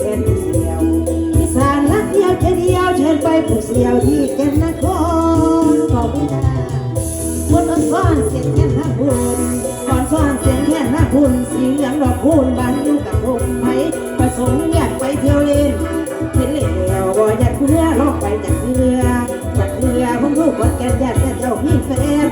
แค่เดียวอีสานรักเดียวแค่เดียวเชิญไปปลูกเสียวที่แก่นครขอบคุณค่ะนอ่อนซ้อนเสียงแค่นหน้าคุณอ้อนซ้อนเสียงแค่นหน้าคุญสีเหลืองรอกคุณบานอยู่กับผมไหมประสงค์อยากไปเที่ยวเล่นเห็นเหลียวบ่อยากเพื่อลอกไปจากเรือจากเรือผมรู้กดแก่แอยากจะเจ้าพี่แฟน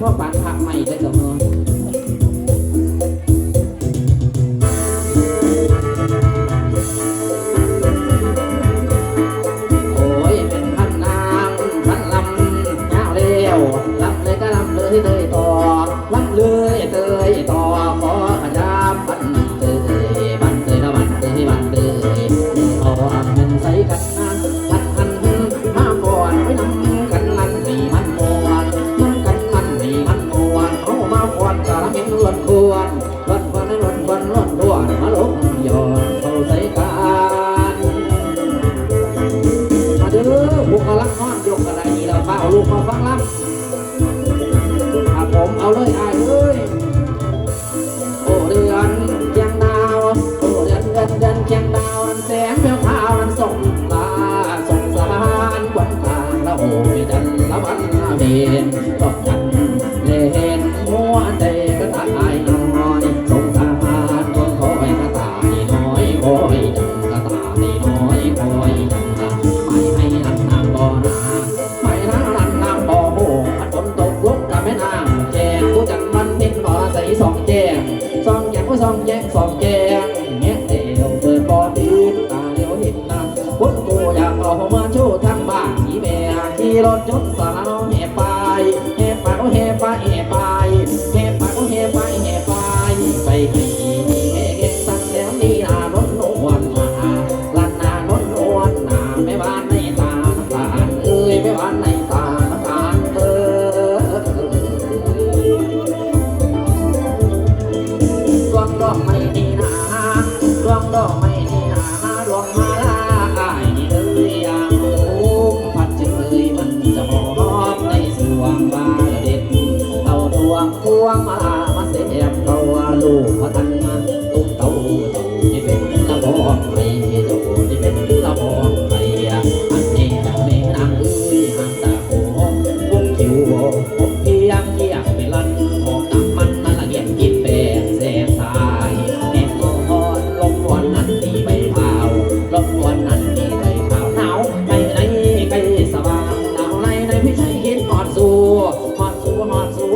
พ่อปานผักใหม่ได้หรอ 讨论一。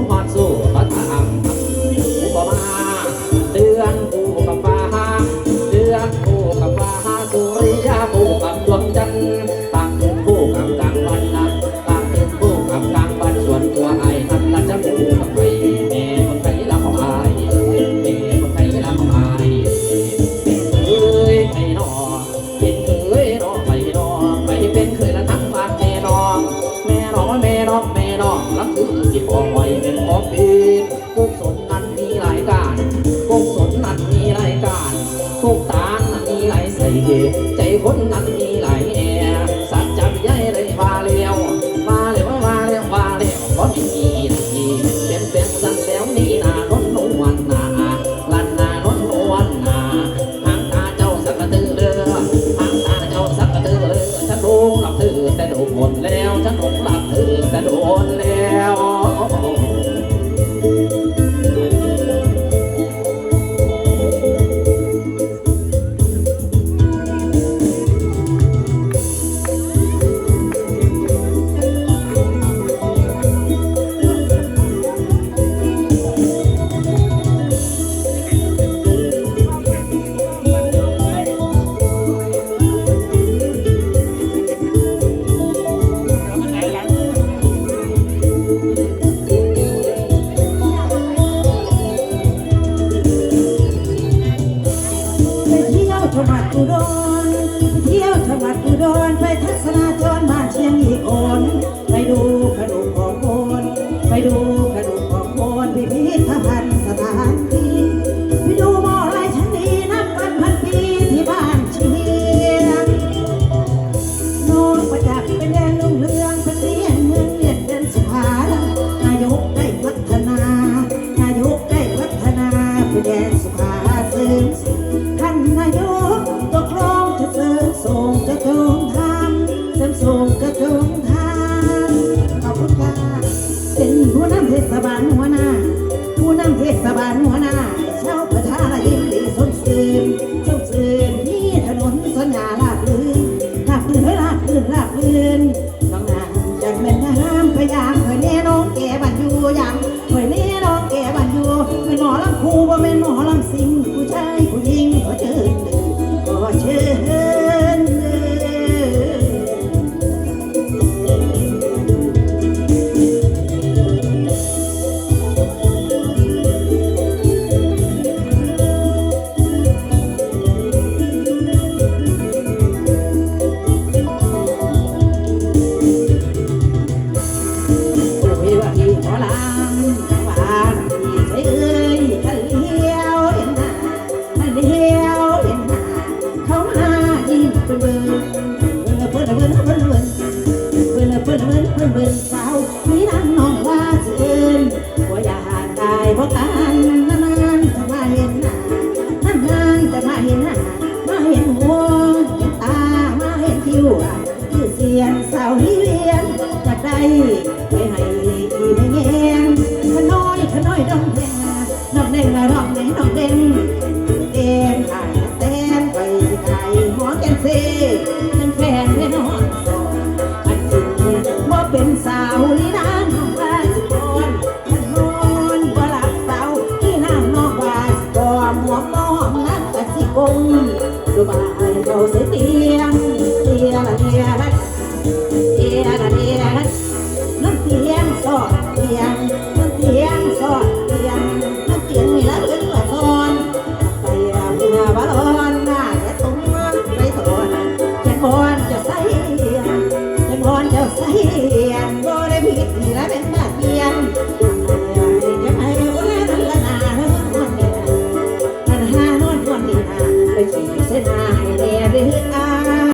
Mặc dù.